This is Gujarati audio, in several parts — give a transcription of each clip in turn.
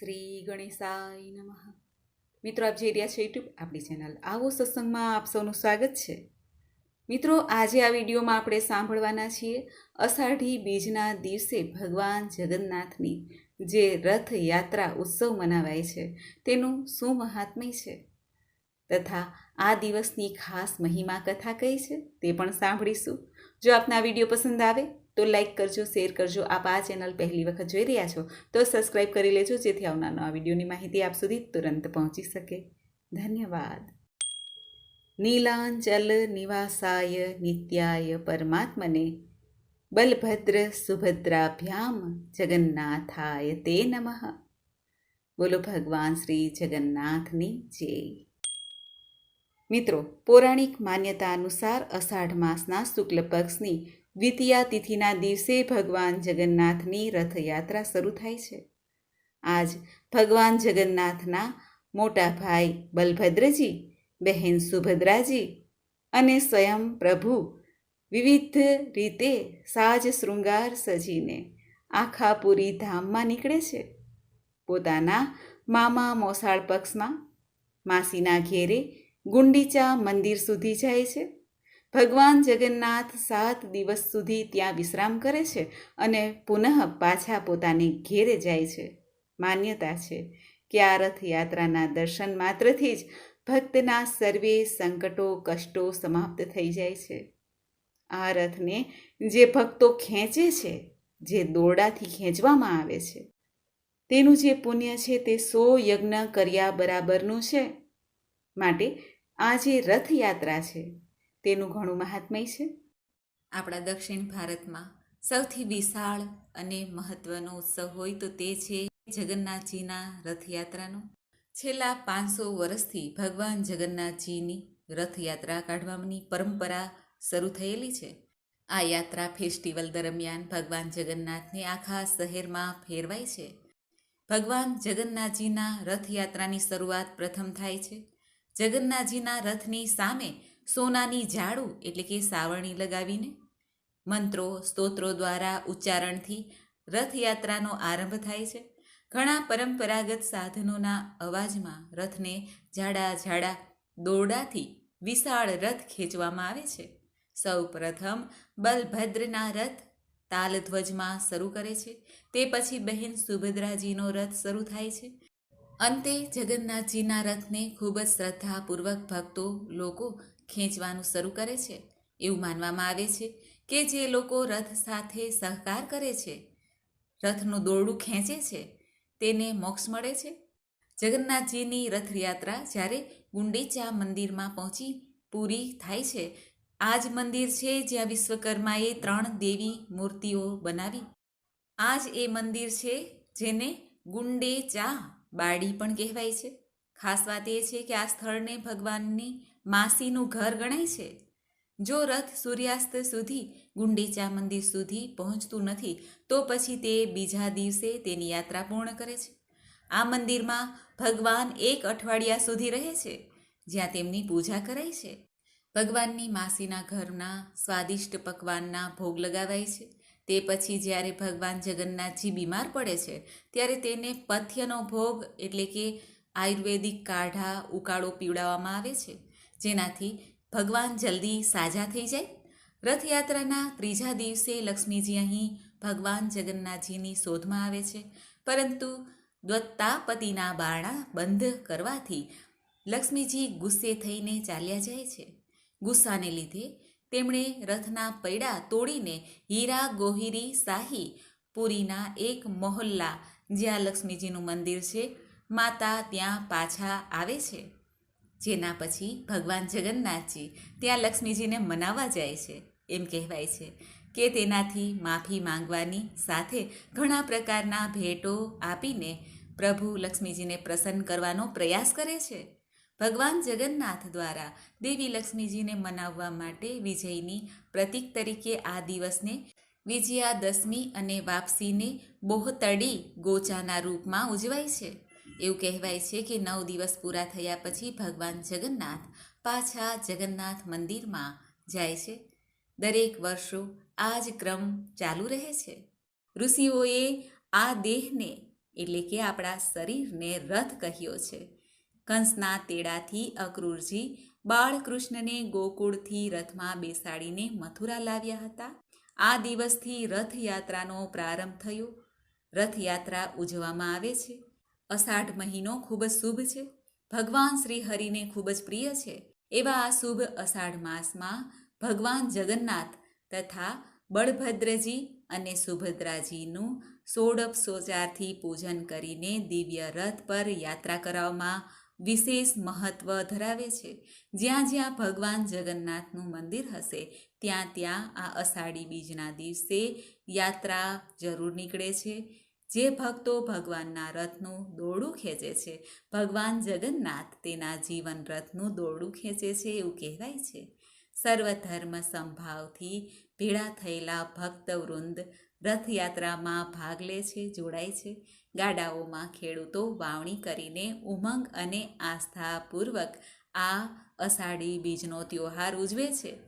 શ્રી ગણેશાય નમઃ. મિત્રો, આપ જોઈ રહ્યા છો યુટ્યુબ આપણી ચેનલ. આવો સત્સંગમાં આપ સૌનું સ્વાગત છે. મિત્રો, આજે આ વિડીયોમાં આપણે સાંભળવાના છીએ, અષાઢી બીજના દિવસે ભગવાન જગન્નાથની જે રથયાત્રા ઉત્સવ મનાવાય છે, તેનું શું મહાત્મ્ય છે. તથા આ દિવસની ખાસ મહિમા કથા કઈ છે, તે પણ સાંભળીશું. જો આપના વીડિયો પસંદ આવે તો લાઈક કરજો શેર કરજો. આપ આ ચેનલ પહેલી વખત જોઈ રહ્યા છો, તો સબસ્ક્રાઈબ કરી લેજો, જેથી આવનાર આ વિડીયોની માહિતી આપ સુધી તુરંત પહોંચી શકે. ધન્યવાદ. નીલાંચલ નિવાસાય નિત્યાય પરમાત્મને. બલભદ્ર સુભદ્રાભ્યામ જગન્નાથાય તે નમઃ. બોલો ભગવાન શ્રી જગન્નાથની જય. મિત્રો, પૌરાણિક માન્યતા અનુસાર અષાઢ માસના શુક્લ પક્ષની દ્વિતીયા તિથિના દિવસે ભગવાન જગન્નાથની રથયાત્રા શરૂ થાય છે. આજ ભગવાન જગન્નાથના મોટા ભાઈ બલભદ્રજી, બહેન સુભદ્રાજી અને સ્વયં પ્રભુ વિવિધ રીતે સાજ શૃંગાર સજીને આખા પુરી ધામમાં નીકળે છે. પોતાના મામા મોસાળ પક્ષમાં, માસીના ઘેરે ગુંડીચા મંદિર સુધી જાય છે. ભગવાન જગન્નાથ સાત દિવસ સુધી ત્યાં વિશ્રામ કરે છે અને પુનઃ પાછા પોતાને ઘેરે જાય છે. માન્યતા છે કે આ રથયાત્રાના દર્શન માત્રથી જ ભક્તના સર્વે સંકટો, કષ્ટો સમાપ્ત થઈ જાય છે. આ રથને જે ભક્તો ખેંચે છે, જે દોરડાથી ખેંચવામાં આવે છે, તેનું જે પુણ્ય છે તે સો યજ્ઞ કર્યા બરાબરનું છે. માટે આ જે રથયાત્રા છે તેનું ઘણું મહાત્મય છે. આપણા દક્ષિણ ભારતમાં સૌથી વિશાળ અને મહત્વનો ઉત્સવ હોય તો તે છે જગન્નાથજીના રથયાત્રાનો. છેલ્લા પાંચસો વર્ષથી ભગવાન જગન્નાથજીની રથયાત્રા કાઢવાની પરંપરા શરૂ થયેલી છે. આ યાત્રા ફેસ્ટિવલ દરમિયાન ભગવાન જગન્નાથને આખા શહેરમાં ફેરવાય છે. ભગવાન જગન્નાથજીના રથયાત્રાની શરૂઆત પ્રથમ થાય છે. જગન્નાથજીના રથની સામે સોનાની ઝાડુ એટલે કે સાવરણી લગાવીને મંત્રો, સ્તોત્રો દ્વારા ઉચ્ચારણથી રથયાત્રાનો આરંભ થાય છે. ઘણા પરંપરાગત સાધનોના અવાજમાં રથને જાડા ઝાડા દોરડાથી વિશાળ રથ ખેંચવામાં આવે છે. સૌ પ્રથમ બલભદ્રના રથ તાલધ્વજમાં શરૂ કરે છે. તે પછી બહેન સુભદ્રાજીનો રથ શરૂ થાય છે. અંતે જગન્નાથજીના રથને ખૂબ જ શ્રદ્ધાપૂર્વક ભક્તો, લોકો ખેંચવાનું શરૂ કરે છે. એવું માનવામાં આવે છે કે જે લોકો રથ સાથે સહકાર કરે છે, રથનું દોરડું ખેંચે છે, તેને મોક્ષ મળે છે. જગન્નાથજીની રથયાત્રા જ્યારે ગુંડીચા મંદિરમાં પહોંચી પૂરી થાય છે, આ જ મંદિર છે જ્યાં વિશ્વકર્માએ ત્રણ દેવી મૂર્તિઓ બનાવી. આ જ એ મંદિર છે જેને ગુંડેચા બાડી પણ કહેવાય છે. ખાસ વાત એ છે કે આ સ્થળને ભગવાનની માસીનું ઘર ગણાય છે? જો રથ સૂર્યાસ્ત સુધી ગુંડીચા મંદિર સુધી પહોંચતું નથી, તો પછી તે બીજા દિવસે તેની યાત્રા પૂર્ણ કરે છે. આ મંદિરમાં ભગવાન એક અઠવાડિયા સુધી રહે છે, જ્યાં તેમની પૂજા કરાય છે. ભગવાનની માસીના ઘરના સ્વાદિષ્ટ પકવાનના ભોગ લગાવાય છે. તે પછી જ્યારે ભગવાન જગન્નાથજી બીમાર પડે છે, ત્યારે તેને પથ્યનો ભોગ એટલે કે આયુર્વેદિક કાઢા ઉકાળો પીવડાવવામાં આવે છે. જેનાથી ભગવાન જલ્દી સાજા થઈ જાય. રથયાત્રાના ત્રીજા દિવસે લક્ષ્મીજી અહીં ભગવાન જગન્નાથજીની શોધમાં આવે છે. પરંતુ દ્વત્તાપતિના બારણા બંધ કરવાથી લક્ષ્મીજી ગુસ્સે થઈને ચાલ્યા જાય છે. ગુસ્સાને લીધે તેમણે રથના પૈડા તોડીને હીરા ગોહિરી શાહી પુરીના એક મોહલ્લા જ્યાં લક્ષ્મીજીનું મંદિર છે, માતા ત્યાં પાછા આવે છે. જેના પછી ભગવાન જગન્નાથજી ત્યાં લક્ષ્મીજીને મનાવવા જાય છે. એમ કહેવાય છે કે તેનાથી માફી માંગવાની સાથે ઘણા પ્રકારના ભેટો આપીને પ્રભુ લક્ષ્મીજીને પ્રસન્ન કરવાનો પ્રયાસ કરે છે. ભગવાન જગન્નાથ દ્વારા દેવી લક્ષ્મીજીને મનાવવા માટે વિજયની પ્રતીક તરીકે આ દિવસને વિજયાદશમી અને વાપસીને બોહતડી ગોચાના રૂપમાં ઉજવાય છે. એવું કહેવાય છે કે નવ દિવસ પૂરા થયા પછી ભગવાન જગન્નાથ પાછા જગન્નાથ મંદિરમાં જાય છે. દરેક વર્ષો આ જ ક્રમ ચાલુ રહે છે. ઋષિઓએ આ દેહને, એટલે કે આપણા શરીરને રથ કહ્યો છે. કંસના તેડાથી અક્રૂરજી બાળકૃષ્ણને ગોકુળથી રથમાં બેસાડીને મથુરા લાવ્યા હતા. આ દિવસથી રથયાત્રાનો પ્રારંભ થયો. રથયાત્રા ઉજવવામાં આવે છે. અષાઢ મહિનો ખૂબ જ શુભ છે. ભગવાન શ્રી હરિને ખૂબ જ પ્રિય છે. એવા આ શુભ અષાઢ માસમાં ભગવાન જગન્નાથ તથા બળભદ્રજી અને સુભદ્રાજીનું સોડપ સોચારથી પૂજન કરીને દિવ્ય રથ પર યાત્રા કરાવવામાં વિશેષ મહત્વ ધરાવે છે. જ્યાં જ્યાં ભગવાન જગન્નાથનું મંદિર હશે, ત્યાં ત્યાં આ અષાઢી બીજના દિવસે યાત્રા જરૂર નીકળે છે. જે ભક્તો ભગવાનના રથનું દોરડું ખેંચે છે, ભગવાન જગન્નાથ તેના જીવન રથનું દોરડું ખેંચે છે એવું કહેવાય છે. સર્વધર્મ સંભાવથી ભેળા થયેલા ભક્તવૃંદ રથયાત્રામાં ભાગ લે છે, જોડાય છે. ગાડાઓમાં ખેડૂતો વાવણી કરીને ઉમંગ અને આસ્થાપૂર્વક આ અષાઢી બીજનો ત્યોહાર ઉજવે છે.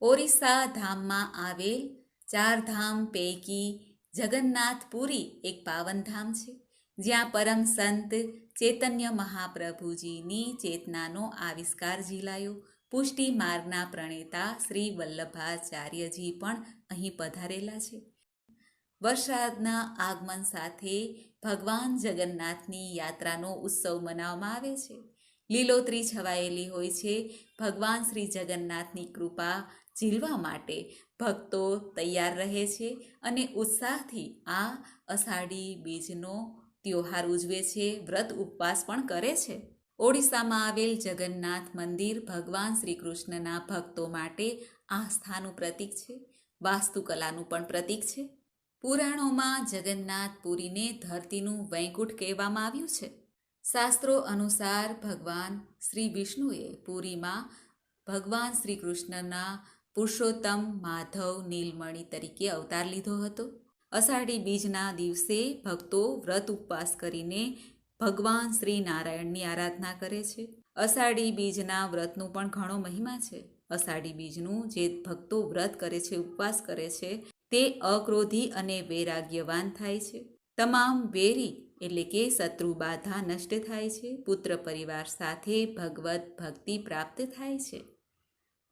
ઓરિસ્સા ધામમાં આવેલ ચાર ધામ પૈકી જગન્નાથપુરી એક પાવનધામ છે, જ્યાં પરમ સંત ચૈતન્ય મહાપ્રભુજીની ચેતનાનો આવિષ્કાર ઝીલાયો. પુષ્ટિ માર્ગના પ્રણેતા શ્રી વલ્લભાચાર્યજી પણ અહીં પધારેલા છે. વરસાદના આગમન સાથે ભગવાન જગન્નાથની યાત્રાનો ઉત્સવ મનાવવામાં આવે છે. લીલોતરી છવાયેલી હોય છે. ભગવાન શ્રી જગન્નાથની કૃપા ઝીલવા માટે ભક્તો તૈયાર રહે છે અને ઉત્સાહથી આ અષાઢી બીજનો ત્યોહાર ઉજવે છે, વ્રત ઉપવાસ પણ કરે છે. ઓડિશામાં આવેલ જગન્નાથ મંદિર ભગવાન શ્રી કૃષ્ણના ભક્તો માટે આસ્થાનું પ્રતીક છે. વાસ્તુકલાનું પણ પ્રતીક છે. પુરાણોમાં જગન્નાથ પુરીને ધરતીનું વૈકુંઠ કહેવામાં આવ્યું છે. શાસ્ત્રો અનુસાર ભગવાન શ્રી વિષ્ણુએ પુરીમાં ભગવાન શ્રી કૃષ્ણના પુરુષોત્તમ માધવ નીલમણી તરીકે અવતાર લીધો હતો. અષાઢી બીજના દિવસે ભક્તો વ્રત ઉપવાસ કરીને ભગવાન શ્રી નારાયણની આરાધના કરે છે. અષાઢી બીજના વ્રતનું પણ ઘણો મહિમા છે. અષાઢી બીજનું જે ભક્તો વ્રત કરે છે, ઉપવાસ કરે છે, તે અક્રોધી અને વૈરાગ્યવાન થાય છે. તમામ વેરી એટલે કે શત્રુ બાધા નષ્ટ થાય છે. પુત્ર પરિવાર સાથે ભગવત ભક્તિ પ્રાપ્ત થાય છે.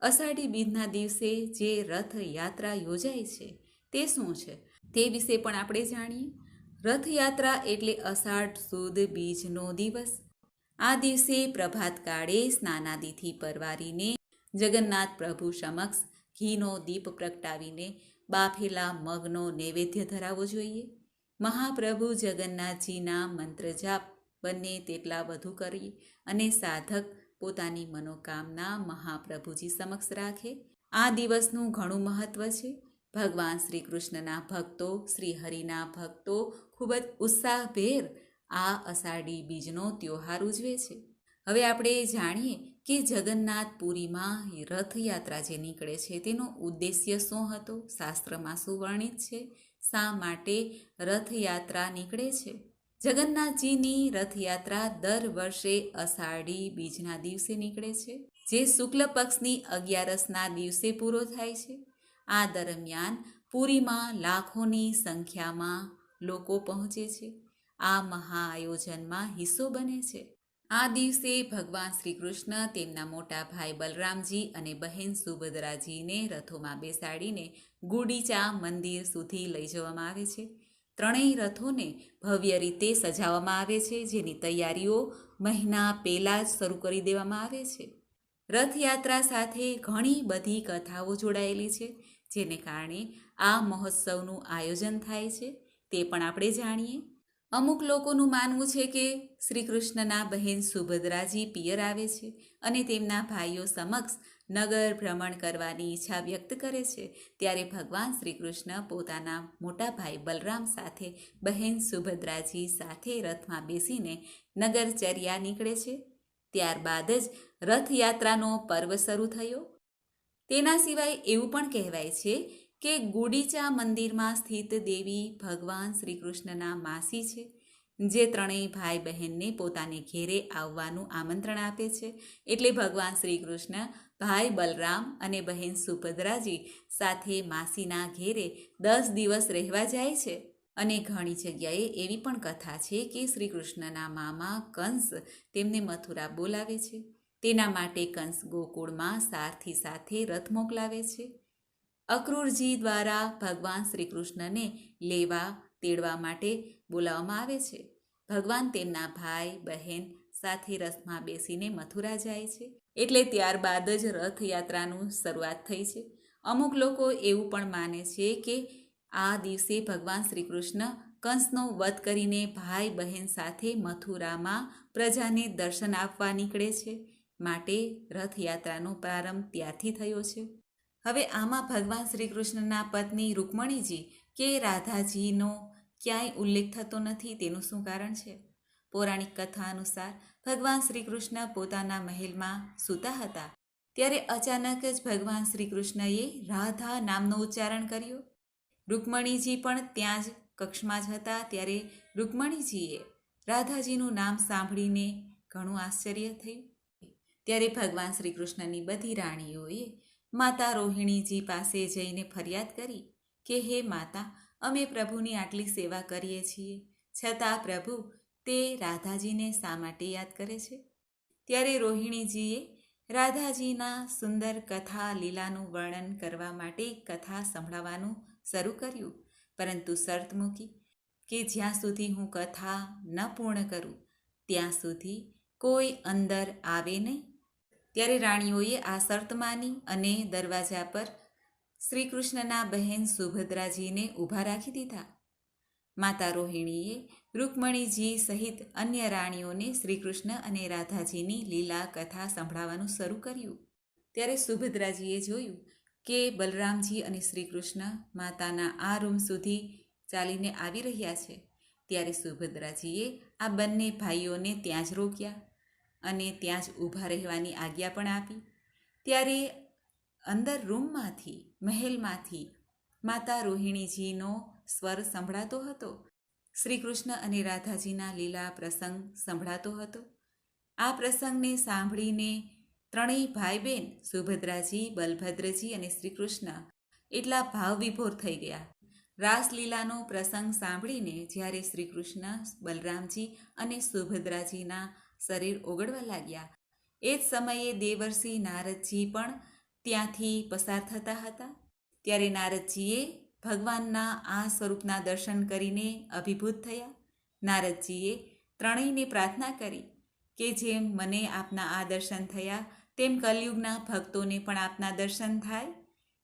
અષાઢી બીજના દિવસે જે રથયાત્રા યોજાય છે, તે શું છે? તે વિશે પણ આપણે જાણીએ. રથયાત્રા એટલે અષાઢ સુદ બીજનો દિવસ. આ દિવસે પ્રભાતકાળે સ્નાનાદિથી પરવારીને જગન્નાથ પ્રભુ સમક્ષ ઘીનો દીપ પ્રગટાવીને બાફેલા મગનો નૈવેદ્ય ધરાવવો જોઈએ. મહાપ્રભુ જગન્નાથજીના મંત્ર જાપ, બંને તેટલા વધુ કરી અને સાધક પોતાની મનોકામના મહાપ્રભુજી સમક્ષ રાખે. આ દિવસનું ઘણું મહત્વ છે. ભગવાન શ્રી કૃષ્ણના ભક્તો શ્રી હરિના ભક્તો ખૂબ જ ઉત્સાહભેર આ અષાઢી બીજનો ત્યોહાર ઉજવે છે. હવે આપણે જાણીએ કે જગન્નાથપુરીમાં રથયાત્રા જે નીકળે છે તેનો ઉદ્દેશ્ય શું હતો? શાસ્ત્રમાં શું વર્ણિત છે. શા માટે રથયાત્રા નીકળે છે? જગન્નાથજીની રથયાત્રા દર વર્ષે અષાઢી બીજના દિવસે નીકળે છે, જે શુક્લ પક્ષની અગિયારસના દિવસે પૂરો થાય છે. આ દરમિયાન પુરીમાં લાખોની સંખ્યામાં લોકો પહોંચે છે. આ મહા આયોજનમાં હિસ્સો બને છે. આ દિવસે ભગવાન શ્રી કૃષ્ણ તેમના મોટા ભાઈ બલરામજી અને બહેન સુભદ્રાજીને રથોમાં બેસાડીને ગુડીચા મંદિર સુધી લઈ જવામાં આવે છે. ત્રણેય રથોને ભવ્ય રીતે સજાવવામાં આવે છે, જેની તૈયારીઓ મહિના પહેલાં જ શરૂ કરી દેવામાં આવે છે. રથયાત્રા સાથે ઘણી બધી કથાઓ જોડાયેલી છે, જેને કારણે આ મહોત્સવનું આયોજન થાય છે, તે પણ આપણે જાણીએ. અમુક લોકોનું માનવું છે કે શ્રી કૃષ્ણના બહેન સુભદ્રાજી પિયર આવે છે અને તેમના ભાઈઓ સમક્ષ નગર ભ્રમણ કરવાની ઈચ્છા વ્યક્ત કરે છે. ત્યારે ભગવાન શ્રી કૃષ્ણ પોતાના મોટા ભાઈ બલરામ સાથે, બહેન સુભદ્રાજી સાથે રથમાં બેસીને નગરચર્યા નીકળે છે. ત્યારબાદ જ રથયાત્રાનો પર્વ શરૂ થયો. તેના સિવાય એવું પણ કહેવાય છે કે ગુડીચા મંદિરમાં સ્થિત દેવી ભગવાન શ્રી કૃષ્ણના માસી છે, જે ત્રણેય ભાઈ બહેનને પોતાને ઘેરે આવવાનું આમંત્રણ આપે છે. એટલે ભગવાન શ્રી કૃષ્ણ ભાઈ બલરામ અને બહેન સુભદ્રાજી સાથે માસીના ઘેરે દસ દિવસ રહેવા જાય છે અને ઘણી જગ્યાએ એવી પણ કથા છે કે શ્રી કૃષ્ણના મામા કંસ તેમને મથુરા બોલાવે છે. તેના માટે કંસ ગોકુળમાં સારથી સાથે રથ મોકલાવે છે. અક્રૂરજી દ્વારા ભગવાન શ્રી કૃષ્ણને લેવા તેડવા માટે બોલાવવામાં આવે છે. ભગવાન તેમના ભાઈ, બહેન સાથે રથમાં બેસીને મથુરા જાય છે. એટલે ત્યારબાદ જ રથયાત્રાનું શરૂઆત થઈ છે. અમુક લોકો એવું પણ માને છે કે આ દિવસે ભગવાન શ્રી કૃષ્ણ કંસનો વધ કરીને ભાઈ બહેન સાથે મથુરામાં પ્રજાને દર્શન આપવા નીકળે છે માટે રથયાત્રાનો પ્રારંભ ત્યારથી થયો છે. હવે આમાં ભગવાન શ્રી કૃષ્ણના પત્ની રૂકમણીજી કે રાધાજીનો ક્યાંય ઉલ્લેખ થતો નથી તેનું શું કારણ છે? પૌરાણિક કથા અનુસાર ભગવાન શ્રી કૃષ્ણ પોતાના મહેલમાં સૂતા હતા. ત્યારે અચાનક જ ભગવાન શ્રી કૃષ્ણએ રાધા નામનો ઉચ્ચારણ કર્યો. રૂકમણીજી પણ ત્યાં જ કક્ષમાં જ હતા. ત્યારે રૂકમણીજીએ રાધાજીનું નામ સાંભળીને ઘણું આશ્ચર્ય થયું. ત્યારે ભગવાન શ્રી કૃષ્ણની બધી રાણીઓએ માતા રોહિણીજી પાસે જઈને ફરિયાદ કરી કે, હે માતા, અમે પ્રભુની આટલી સેવા કરીએ છીએ. છતાં પ્રભુ તે રાધાજીને શા માટે યાદ કરે છે? ત્યારે રોહિણીજીએ રાધાજીના સુંદર કથા લીલાનું વર્ણન કરવા માટે કથા સંભળાવવાનું શરૂ કર્યું. પરંતુ શરત મૂકી કે જ્યાં સુધી હું કથા ન પૂર્ણ કરું, ત્યાં સુધી કોઈ અંદર આવે નહીં. ત્યારે રાણીઓએ આ શરત માની અને દરવાજા પર શ્રી કૃષ્ણના બહેન સુભદ્રાજીને ઊભા રાખી દીધા. માતા રોહિણીએ રૂકમણીજી સહિત અન્ય રાણીઓને શ્રીકૃષ્ણ અને રાધાજીની લીલા કથા સંભળાવવાનું શરૂ કર્યું. ત્યારે સુભદ્રાજીએ જોયું કે બલરામજી અને શ્રીકૃષ્ણ માતાના આ રૂમ સુધી ચાલીને આવી રહ્યા છે. ત્યારે સુભદ્રાજીએ આ બંને ભાઈઓને ત્યાં જ રોક્યા અને ત્યાં જ ઊભા રહેવાની આજ્ઞા પણ આપી. ત્યારે અંદર રૂમમાંથી, મહેલમાંથી માતા રોહિણીજીનો સ્વર સંભળાતો હતો. શ્રી કૃષ્ણ અને રાધાજીના લીલા પ્રસંગ સંભળાતો હતો. આ પ્રસંગને સાંભળીને ત્રણેય ભાઈ બહેન સુભદ્રાજી, બલભદ્રજી અને શ્રી કૃષ્ણ એટલા ભાવવિભોર થઈ ગયા. રાસલીલાનો પ્રસંગ સાંભળીને જ્યારે શ્રી કૃષ્ણ બલરામજી અને સુભદ્રાજીના શરીર ઓગળવા લાગ્યા, એ જ સમયે દેવર્ષિ નારદજી પણ ત્યાંથી પસાર થતા હતા. ત્યારે નારદજીએ ભગવાનના આ સ્વરૂપના દર્શન કરીને અભિભૂત થયા. નારદજીએ ત્રણેયને પ્રાર્થના કરી કે જેમ મને આપના આ દર્શન થયા, તેમ કલયુગના ભક્તોને પણ આપના દર્શન થાય.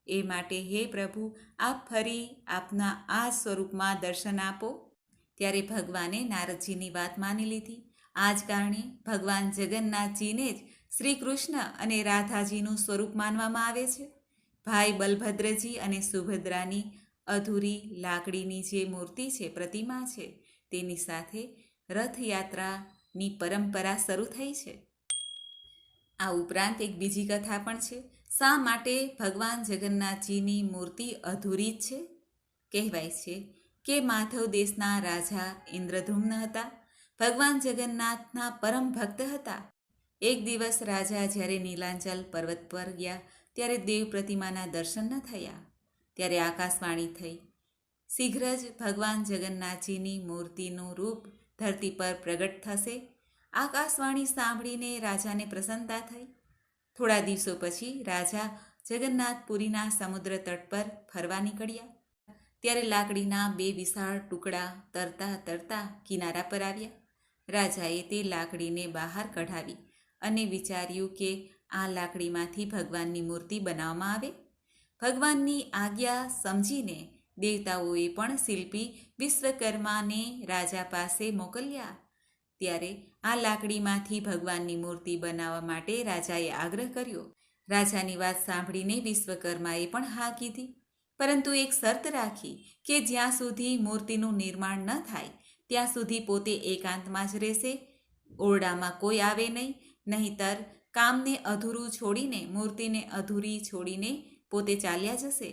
એ માટે હે પ્રભુ, આપ ફરી આપના આ સ્વરૂપમાં દર્શન આપો. ત્યારે ભગવાને નારદજીની વાત માની લીધી. આ જ કારણે ભગવાન જગન્નાથજીને જ શ્રી કૃષ્ણ અને રાધાજીનું સ્વરૂપ માનવામાં આવે છે. ભાઈ બલભદ્રજી અને સુભદ્રાની અધૂરી લાકડીની જે મૂર્તિ છે, પ્રતિમા છે, તેની સાથે રથયાત્રાની પરંપરા શરૂ થઈ છે. આ ઉપરાંત એક બીજી કથા પણ છે, શા માટે ભગવાન જગન્નાથજીની મૂર્તિ અધૂરી જ છે? કહેવાય છે કે માધવ દેશના રાજા ઇન્દ્રધૂમ્ન હતા, ભગવાન જગન્નાથના પરમ ભક્ત હતા. એક દિવસ રાજા જ્યારે નીલાંચલ પર્વત પર ગયા, ત્યારે દેવ પ્રતિમાના દર્શન ન થયા. ત્યારે આકાશવાણી થઈ. શીઘ્ર જ ભગવાન જગન્નાથજીની મૂર્તિનું રૂપ ધરતી પર પ્રગટ થશે. આકાશવાણી સાંભળીને રાજાને પ્રસન્નતા થઈ. થોડા દિવસો પછી રાજા જગન્નાથપુરીના સમુદ્ર તટ પર ફરવા નીકળ્યા. ત્યારે લાકડીના બે વિશાળ ટુકડા તરતા તરતા કિનારા પર આવ્યા. રાજાએ તે લાકડીને બહાર કઢાવી અને વિચાર્યું કે આ લાકડીમાંથી ભગવાનની મૂર્તિ બનાવવામાં આવે. ભગવાનની આજ્ઞા સમજીને દેવતાઓએ પણ શિલ્પી વિશ્વકર્માને રાજા પાસે મોકલ્યા. ત્યારે આ લાકડીમાંથી ભગવાનની મૂર્તિ બનાવવા માટે રાજાએ આગ્રહ કર્યો. રાજાની વાત સાંભળીને વિશ્વકર્માએ પણ હા કીધી. પરંતુ એક શરત રાખી કે જ્યાં સુધી મૂર્તિનું નિર્માણ ન થાય, ત્યાં સુધી પોતે એકાંતમાં જ રહેશે. ઓરડામાં કોઈ આવે નહીં, નહીંતર કામને અધૂરું છોડીને, મૂર્તિને અધૂરી છોડીને પોતે ચાલ્યા જશે?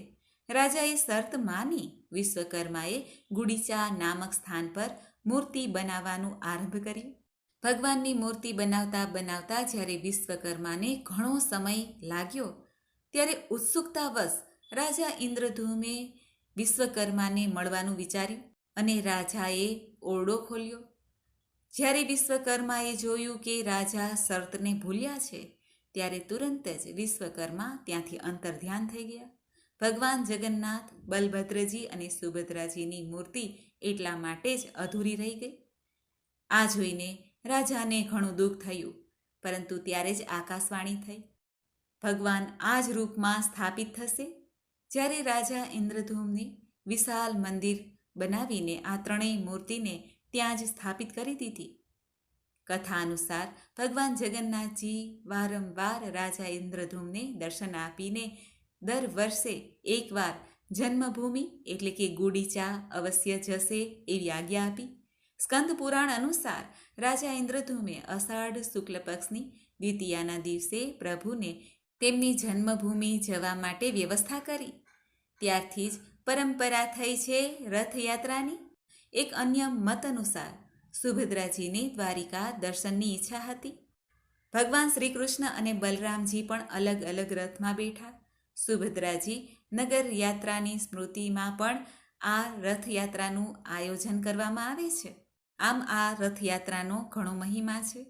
રાજાએ શરત માની વિશ્વકર્માએ ગુડીચા નામક સ્થાન પર મૂર્તિ બનાવવાનું આરંભ કર્યું. ભગવાનની મૂર્તિ બનાવતા બનાવતા જ્યારે વિશ્વકર્માને ઘણો સમય લાગ્યો, ત્યારે ઉત્સુકતાવશ રાજા ઇન્દ્રધૂમે વિશ્વકર્માને મળવાનું વિચાર્યું અને રાજાએ ઓરડો ખોલ્યો. જ્યારે વિશ્વકર્માએ જોયું કે રાજા શરતને ભૂલ્યા છે ત્યારે તુરંત જ વિશ્વકર્મા ત્યાંથી અંતર્ધ્યાન થઈ ગયા. ભગવાન જગન્નાથ, બલભદ્રજી અને સુભદ્રાજીની મૂર્તિ એટલા માટે જ અધૂરી રહી ગઈ. આ જોઈને રાજાને ઘણું દુઃખ થયું, પરંતુ ત્યારે જ આકાશવાણી થઈ. ભગવાન આ જ રૂપમાં સ્થાપિત થશે? જ્યારે રાજા ઇન્દ્રધૂમની વિશાલ મંદિર બનાવીને આ ત્રણેય મૂર્તિને ત્યાં જ સ્થાપિત કરી દીધી. કથા અનુસાર ભગવાન જગન્નાથજી વારંવાર રાજા ઇન્દ્રધૂમને દર્શન આપીને દર વર્ષે એકવાર જન્મભૂમિ એટલે કે ગુડીચા અવશ્ય જશે એવી આજ્ઞા આપી. સ્કંદ પુરાણ અનુસાર રાજા ઇન્દ્રધૂમે અષાઢ શુક્લ પક્ષની દ્વિતીયાના દિવસે પ્રભુને તેમની જન્મભૂમિ જવા માટે વ્યવસ્થા કરી. ત્યારથી જ પરંપરા થઈ છે રથયાત્રાની. એક અન્ય મત અનુસાર સુભદ્રાજીને દ્વારિકા દર્શનની ઈચ્છા હતી. ભગવાન શ્રી કૃષ્ણ અને બલરામજી પણ અલગ અલગ રથમાં બેઠા. સુભદ્રાજી નગર યાત્રાની સ્મૃતિમાં પણ આ રથયાત્રાનું આયોજન કરવામાં આવે છે. આમ આ રથયાત્રાનો ઘણો મહિમા છે.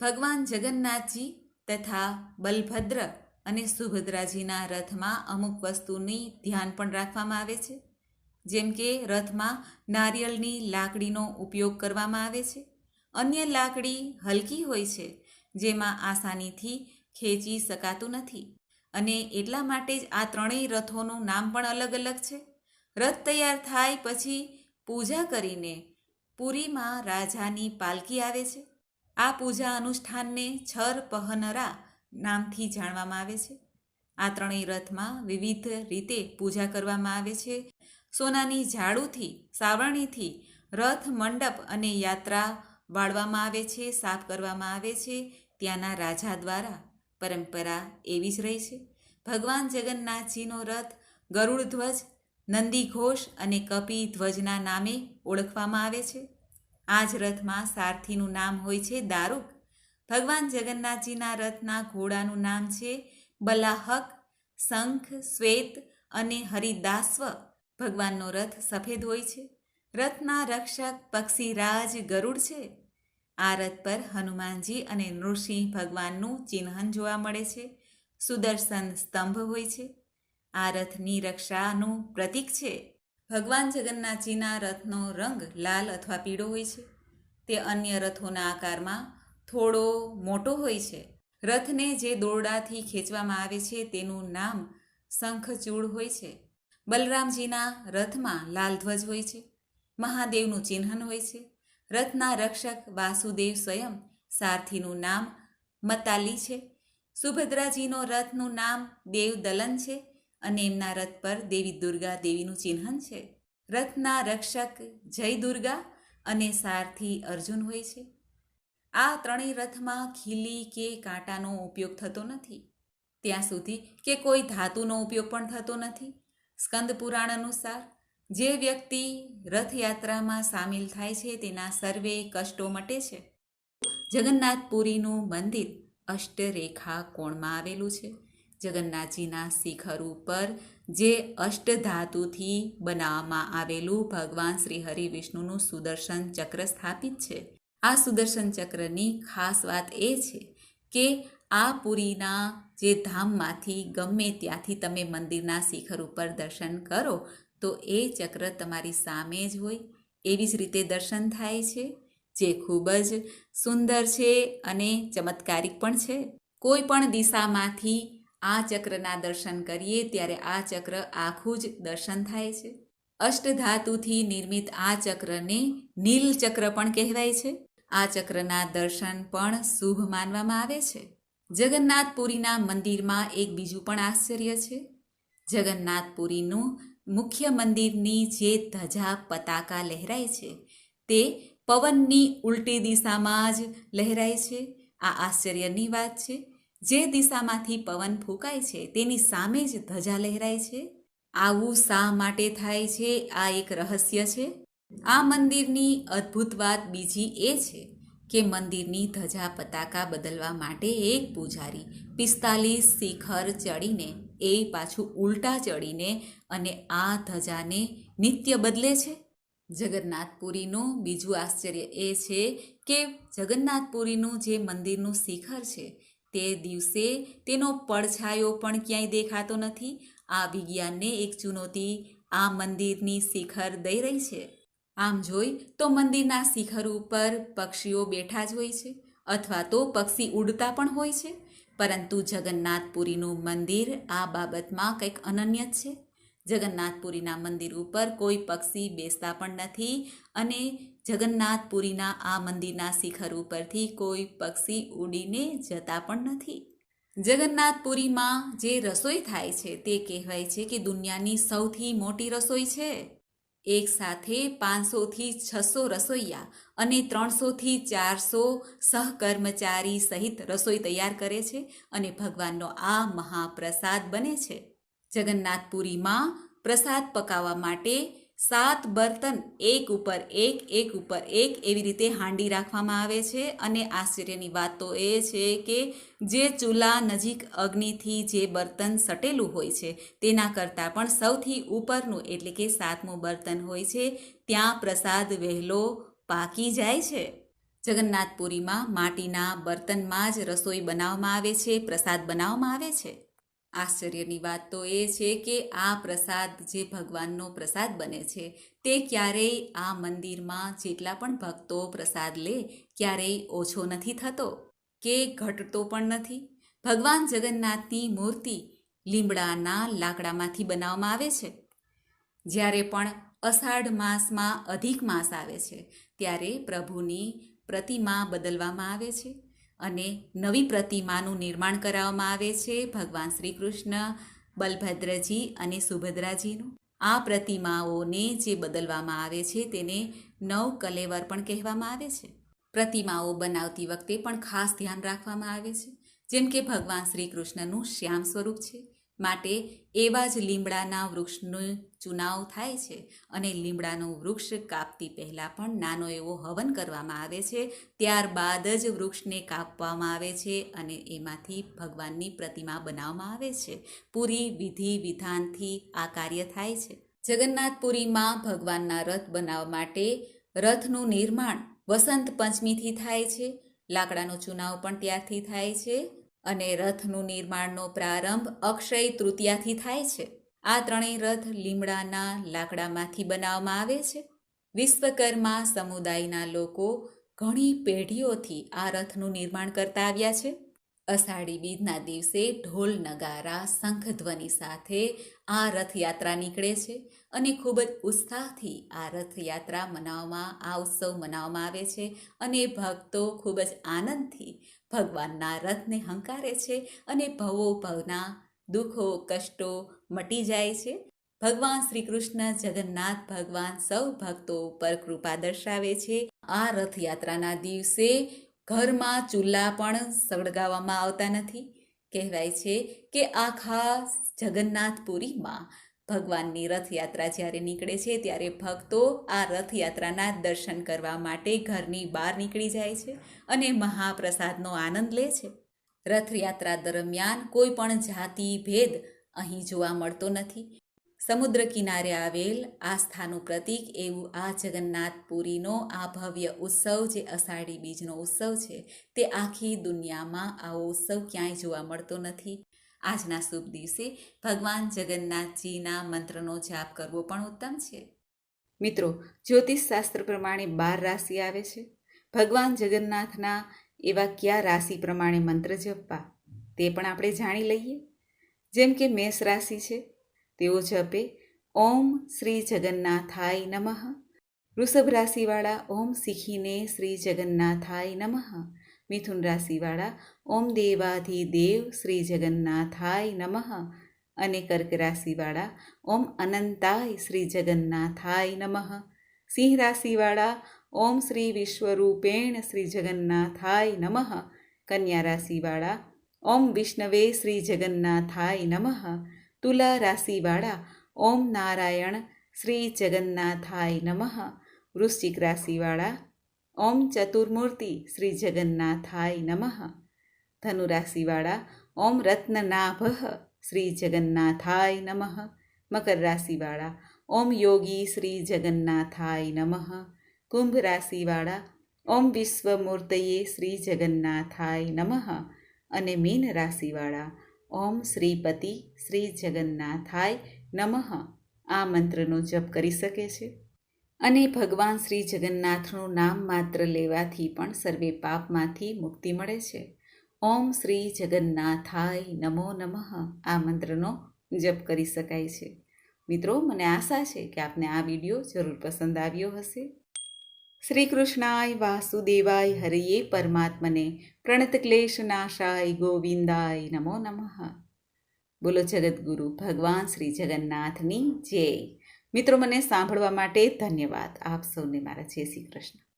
ભગવાન જગન્નાથજી તથા બલભદ્ર અને સુભદ્રાજીના રથમાં અમુક વસ્તુની ધ્યાન પણ રાખવામાં આવે છે. જેમ કે રથમાં નારિયેળની લાકડીનો ઉપયોગ કરવામાં આવે છે. અન્ય લાકડી હલકી હોય છે, જેમાં આસાનીથી ખેંચી શકાતું નથી. અને એટલા માટે જ આ ત્રણેય રથોનું નામ પણ અલગ અલગ છે. રથ તૈયાર થાય પછી પૂજા કરીને પુરીમાં રાજાની પાલકી આવે છે. આ પૂજા અનુષ્ઠાનને છર પહનરા નામથી જાણવામાં આવે છે. આ ત્રણેય રથમાં વિવિધ રીતે પૂજા કરવામાં આવે છે. સોનાની ઝાડુથી, સાવરણીથી રથ, મંડપ અને યાત્રા વાળવામાં આવે છે, સાફ કરવામાં આવે છે. ત્યાંના રાજા દ્વારા પરંપરા એવી જ રહી છે. ભગવાન જગન્નાથજીનો રથ ગરુડ ધ્વજ, નંદી ઘોષ અને કપી ધ્વજના નામે ઓળખવામાં આવે છે. આ જ રથમાં સારથીનું નામ હોય છે દારૂક ભગવાન જગન્નાથજીના રથના ઘોડાનું નામ છે બલાહક, શંખ, શ્વેત અને હરિદાસ્વ. ભગવાનનો રથ સફેદ હોય છે. રથના રક્ષક પક્ષીરાજ ગરુડ છે. આ રથ પર હનુમાનજી અને નૃસિંહ ભગવાનનું ચિહ્ન જોવા મળે છે. સુદર્શન સ્તંભ હોય છે. આ રથની રક્ષાનું પ્રતીક છે. ભગવાન જગન્નાથજીના રથનો રંગ લાલ અથવા પીળો હોય છે. તે અન્ય રથોના આકારમાં થોડો મોટો હોય છે. રથને જે દોરડાથી ખેંચવામાં આવે છે તેનું નામ શંખચૂડ હોય છે. બલરામજીના રથમાં લાલ ધ્વજ હોય છે, મહાદેવનું ચિહ્ન હોય છે. રથના રક્ષક વાસુદેવ સ્વયં સારથીનું નામ મતાલી છે. સુભદ્રાજીનો રથનું નામ દેવદલન છે અને એમના રથ પર દેવી દુર્ગા દેવીનું ચિહ્ન છે. રથના રક્ષક જય દુર્ગા અને સારથી અર્જુન હોય છે. આ ત્રણેય રથમાં ખીલી કે કાંટાનો ઉપયોગ થતો નથી. ત્યાં સુધી કે કોઈ ધાતુનો ઉપયોગ પણ થતો નથી. સ્કંદ પુરાણ અનુસાર જે વ્યક્તિ રથયાત્રામાં સામેલ થાય છે તેના સર્વે કષ્ટો મટે છે. જગન્નાથપુરીનું મંદિર અષ્ટરેખા કોણમાં આવેલું છે. જગન્નાથજીના શિખર ઉપર જે અષ્ટધાતુથી બનાવવામાં આવેલું ભગવાન શ્રી હરિ વિષ્ણુનું સુદર્શન ચક્ર સ્થાપિત છે. આ સુદર્શન ચક્રની ખાસ વાત એ છે કે આ પુરીના જે ધામમાંથી ગમે ત્યાંથી તમે મંદિરના શિખર ઉપર દર્શન કરો, તો એ ચક્ર તમારી સામે જ હોય. એવી જ રીતે દર્શન થાય છે, જે ખૂબ જ સુંદર છે અને ચમત્કારિક પણ છે. કોઈ પણ દિશામાંથી આ ચક્રના દર્શન કરીએ, ત્યારે આ ચક્ર આખું જ દર્શન થાય છે. અષ્ટધાતુથી નિર્મિત આ ચક્રને નીલ ચક્ર પણ કહેવાય છે. આ ચક્રના દર્શન પણ શુભ માનવામાં આવે છે. જગન્નાથપુરીના મંદિરમાં એક બીજું પણ આશ્ચર્ય છે. જગન્નાથપુરીનું મુખ્ય મંદિરની જે ધજા પતાકા લહેરાય છે, તે પવનની ઉલટી દિશામાં જ લહેરાય છે. આ આશ્ચર્યની વાત છે. જે દિશામાંથી પવન ફૂંકાય છે, તેની સામે જ ધજા લહેરાય છે. આવું શા માટે થાય છે? આ એક રહસ્ય છે. આ મંદિરની અદ્ભુત વાત બીજી એ છે કે મંદિરની ધજા પતાકા બદલવા માટે એક પૂજારી પિસ્તાલીસ શિખર ચડીને, એ પાછું ઉલટા ચડીને અને આ ધજાને નિત્ય બદલે છે? જગન્નાથપુરીનું બીજું આશ્ચર્ય એ છે કે જગન્નાથપુરીનું જે મંદિરનું શિખર છે, તે દિવસે તેનો પડછાયો પણ ક્યાંય દેખાતો નથી. આ વિજ્ઞાનને એક ચુનૌતી આ મંદિરની શિખર દઈ રહી છે. આમ જોઈ તો મંદિરના શિખર ઉપર પક્ષીઓ બેઠા જ હોય છે, અથવા તો પક્ષી ઉડતા પણ હોય છે. પરંતુ જગન્નાથપુરીનું મંદિર આ બાબતમાં કંઈક અનન્ય જ છે. જગન્નાથપુરીના મંદિર ઉપર કોઈ પક્ષી બેસતા પણ નથી અને જગન્નાથપુરીના આ મંદિરના શિખર ઉપરથી કોઈ પક્ષી ઉડીને જતા પણ નથી. જગન્નાથપુરીમાં જે રસોઈ થાય છે તે કહેવાય છે કે દુનિયાની સૌથી મોટી રસોઈ છે. એક સાથે પાંચસોથી છસો રસોઈયા અને ત્રણસોથી ચારસો સહકર્મચારી સહિત રસોઈ તૈયાર કરે છે અને ભગવાનનો આ મહાપ્રસાદ બને છે. જગન્નાથપુરીમાં પ્રસાદ પકાવવા માટે સાત બર્તન એક ઉપર એક એક ઉપર એક એવી રીતે હાંડી રાખવામાં આવે છે. અને આશ્ચર્યની વાત તો એ છે કે જે ચૂલા નજીક અગ્નિથી જે બર્તન સટેલું હોય છે, તેના કરતાં પણ સૌથી ઉપરનું એટલે કે સાતમું બર્તન હોય છે, ત્યાં પ્રસાદ વહેલો પાકી જાય છે. જગન્નાથપુરીમાં માટીના બર્તનમાં જ રસોઈ બનાવવામાં આવે છે, પ્રસાદ બનાવવામાં આવે છે. આશ્ચર્યની વાત તો એ છે કે આ પ્રસાદ જે ભગવાનનો પ્રસાદ બને છે, તે ક્યારેય આ મંદિરમાં જેટલા પણ ભક્તો પ્રસાદ લે, ક્યારેય ઓછો નથી થતો? કે ઘટતો પણ નથી? ભગવાન જગન્નાથની મૂર્તિ લીમડાના લાકડામાંથી બનાવવામાં આવે છે? જ્યારે પણ અષાઢ માસમાં અધિક માસ આવે છે, ત્યારે પ્રભુની પ્રતિમા બદલવામાં આવે છે? અને નવી પ્રતિમાનું નિર્માણ કરાવવામાં આવે છે ભગવાન શ્રી કૃષ્ણ બલભદ્રજી અને સુભદ્રાજીનું. આ પ્રતિમાઓને જે બદલવામાં આવે છે તેને નવ કલેવર પણ કહેવામાં આવે છે. પ્રતિમાઓ બનાવતી વખતે પણ ખાસ ધ્યાન રાખવામાં આવે છે. જેમ કે ભગવાન શ્રી કૃષ્ણનું શ્યામ સ્વરૂપ છે. માટે એવા જ લીમડાના વૃક્ષનું ચુનાવ થાય છે અને લીમડાનું વૃક્ષ કાપતી પહેલાં પણ નાનો એવો હવન કરવામાં આવે છે. ત્યારબાદ જ વૃક્ષને કાપવામાં આવે છે અને એમાંથી ભગવાનની પ્રતિમા બનાવવામાં આવે છે. પૂરી વિધિ વિધાનથી આ કાર્ય થાય છે. જગન્નાથપુરીમાં ભગવાનના રથ બનાવવા માટે રથનું નિર્માણ વસંત પંચમીથી થાય છે. લાકડાનો ચુનાવ પણ ત્યારથી થાય છે અને રથનું નિર્માણનો પ્રારંભ અક્ષય તૃતીયાથી થાય છે. આ ત્રણેય રથ લીમડાના લાકડામાંથી બનાવવામાં આવે છે. વિશ્વકર્મા સમુદાયના લોકો ઘણી પેઢીઓથી આ રથનું નિર્માણ કરતા આવ્યા છે. અષાઢી બીજના દિવસે ઢોલ નગારા, શંખધ્વનિ સાથે આ રથયાત્રા નીકળે છે અને ખૂબ જ ઉત્સાહથી આ રથયાત્રા મનાવવામાં, આ ઉત્સવ મનાવવામાં આવે છે અને ભક્તો ખૂબ જ આનંદથી ભગવાનના રથને હંકારે છે અને ભવો ભવના દુઃખો, કષ્ટો મટી જાય છે. ભગવાન શ્રી કૃષ્ણ જગન્નાથ ભગવાન સૌ ભક્તો ઉપર કૃપા દર્શાવે છે. આ રથયાત્રાના દિવસે ઘરમાં ચૂલા પણ સળગાવવામાં આવતા નથી. કહેવાય છે કે આખા જગન્નાથપુરીમાં ભગવાનની રથયાત્રા જ્યારે નીકળે છે ત્યારે ભક્તો આ રથયાત્રાના દર્શન કરવા માટે ઘરની બહાર નીકળી જાય છે અને મહાપ્રસાદનો આનંદ લે છે. રથયાત્રા દરમિયાન કોઈ પણ જાતિ, ભેદ અહીં જોવા મળતો નથી. સમુદ્ર કિનારે આવેલ આસ્થાનું પ્રતીક એવું આ જગન્નાથપુરીનો આ ભવ્ય ઉત્સવ જે અષાઢી બીજનો ઉત્સવ છે તે આખી દુનિયામાં આવો ઉત્સવ ક્યાંય જોવા મળતો નથી. આજના શુભ દિવસે ભગવાન જગન્નાથજીના મંત્રનો જાપ કરવો પણ ઉત્તમ છે. મિત્રો, જ્યોતિષ શાસ્ત્ર પ્રમાણે બાર રાશિ આવે છે. ભગવાન જગન્નાથના એવા કયા રાશિ પ્રમાણે મંત્ર જપવા? તે પણ આપણે જાણી લઈએ. જેમ કે મેષ રાશિ છે, તેઓ જપે, ઓમ શ્રી જગન્નાથાય નમઃ. વૃષભ રાશિવાળા, ઓમ શીખીને શ્રી જગન્નાથાય નમઃ. મિથુન રાશિવાળા, ઓમ દેવાધિદેવ શ્રી જગન્નાથાય નમઃ. અને કર્ક રાશિવાળા, ઓમ અનંતાય શ્રી જગન્નાથાય નમઃ. સિંહ રાશિવાળા, ઓમ શ્રી વિશ્વરૂપેણ શ્રી જગન્નાથાય નમઃ. કન્યા રાશિવાળા ઓમ વિષ્ણવે શ્રી જગન્નાથાય નમઃ. તુલા રાશિવાળા ઓમ નારાયણ શ્રી જગન્નાથાય નમઃ. વૃશ્ચિક રાશિવાળા, ઓમ ચતુર્મૂર્તિ શ્રી જગન્નાથાય નમઃ. ધનુ રાશિવાળા ઓમ રત્નનાભ શ્રી જગન્નાથાય નમઃ. મકર રાશિવાળા, ઓમ યોગી શ્રી જગન્નાથાય નમઃ. કુંભ રાશિવાળા, ઓમ વિશ્વમૂર્તયે શ્રી જગન્નાથાય નમઃ. અને મીન રાશિવાળા ઓમ શ્રીપતિ શ્રી જગન્નાથાય નમઃ આ મંત્રનો જપ કરી શકે છે. અને ભગવાન શ્રી જગન્નાથનું નામ માત્ર લેવાથી પણ સર્વે પાપમાંથી મુક્તિ મળે છે. ઓમ શ્રી જગન્નાથાય નમો નમઃ આ મંત્રનો જપ કરી શકાય છે. મિત્રો, મને આશા છે કે આપને આ વીડિયો જરૂર પસંદ આવ્યો હશે. શ્રી કૃષ્ણાય વાસુદેવાય હરિયે પરમાત્મને પ્રણત ક્લેશ નાશાય ગોવિંદાય નમો નમઃ. બોલો જગદગુરુ, ભગવાન શ્રી જગન્નાથની જય. મિત્રો, મને સાંભળવા માટે ધન્યવાદ. આપ સૌને મારા જય શ્રી કૃષ્ણ.